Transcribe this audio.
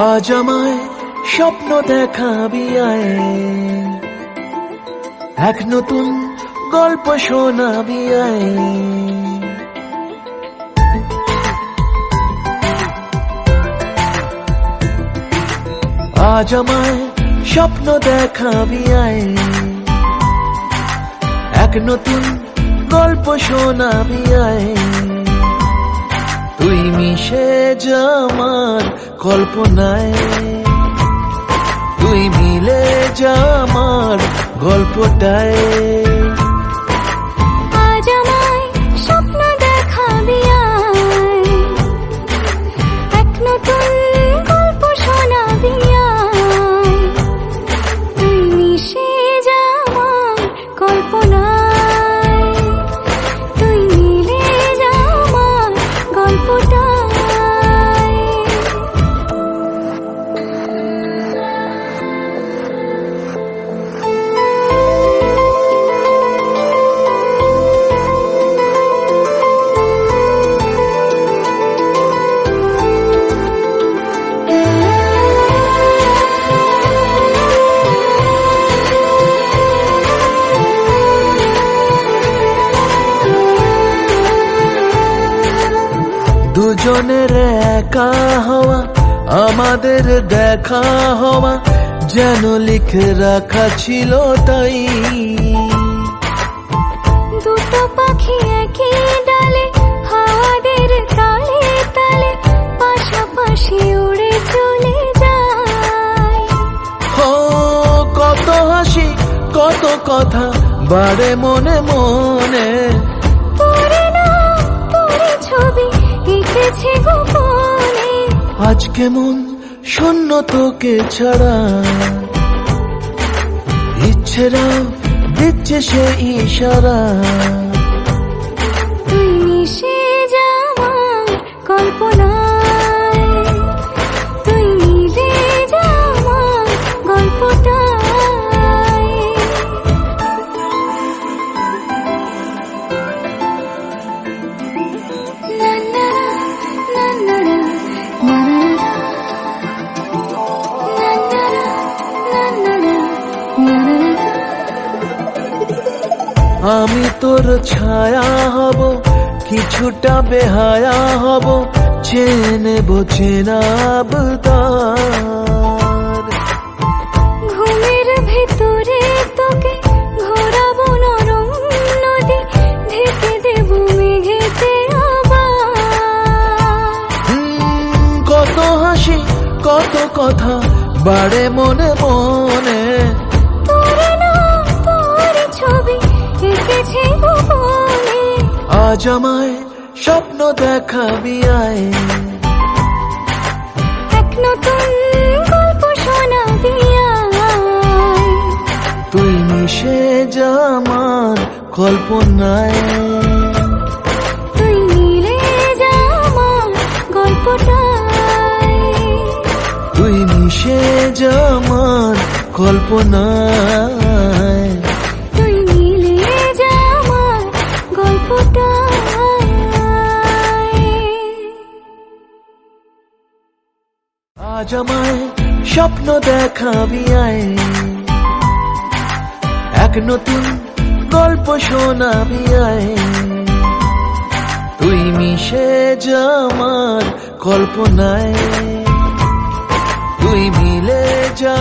আজ আমায় স্বপ্ন দেখাবি এক নতুন গল্প শোনাবি আজ আমায় স্বপ্ন দেখাবি এক নতুন গল্প শোনাবি তুই মিশে যা আমার কল্পনায়। তুই মিলে যা আমার গল্পটায়। দুজনের একা হওয়া আমাদের দেখা হওয়া যেন লিখে রাখা ছিল তাই। দুটো পাখি একই ডালে হাওয়াদের তালে তালে পাশাপাশি উড়ে চলে যায়। ও কত হাসি কত কথা বাড়ে মনে মনে। তোরে না তোরে ছবি এঁকেছে গোপনে। আজ কেমন শূন্য তোকে ছাড়া? ইচ্ছেরা দিচ্ছে সে ইশারা। তুই মিশে যা আমার আমি তোর ছায়া হব কিছুটা বেহায়া হব চেনে বোঝেনাব তার ঘুমের ভেতরে তোকে ঘোরাবো নরম নদী ঢেকে দেবো মেঘেতে কত হাসি কত কথা বাড়ে মনে মনে। আজ আমায় স্বপ্ন দেখাবি আয়। এক নতুন গল্প শোনাবি তুই মিশে যা আমার কল্পনায়। তুই মিলে যা আমার গল্পটায়। তুই মিশে যা আমার কল্পনায়। আজ আমায় স্বপ্ন দেখাবি আয়। এক নতুন গল্প শোনাবি আয়। তুই মিশে যা আমার কল্পনায়। তুই মিলে যা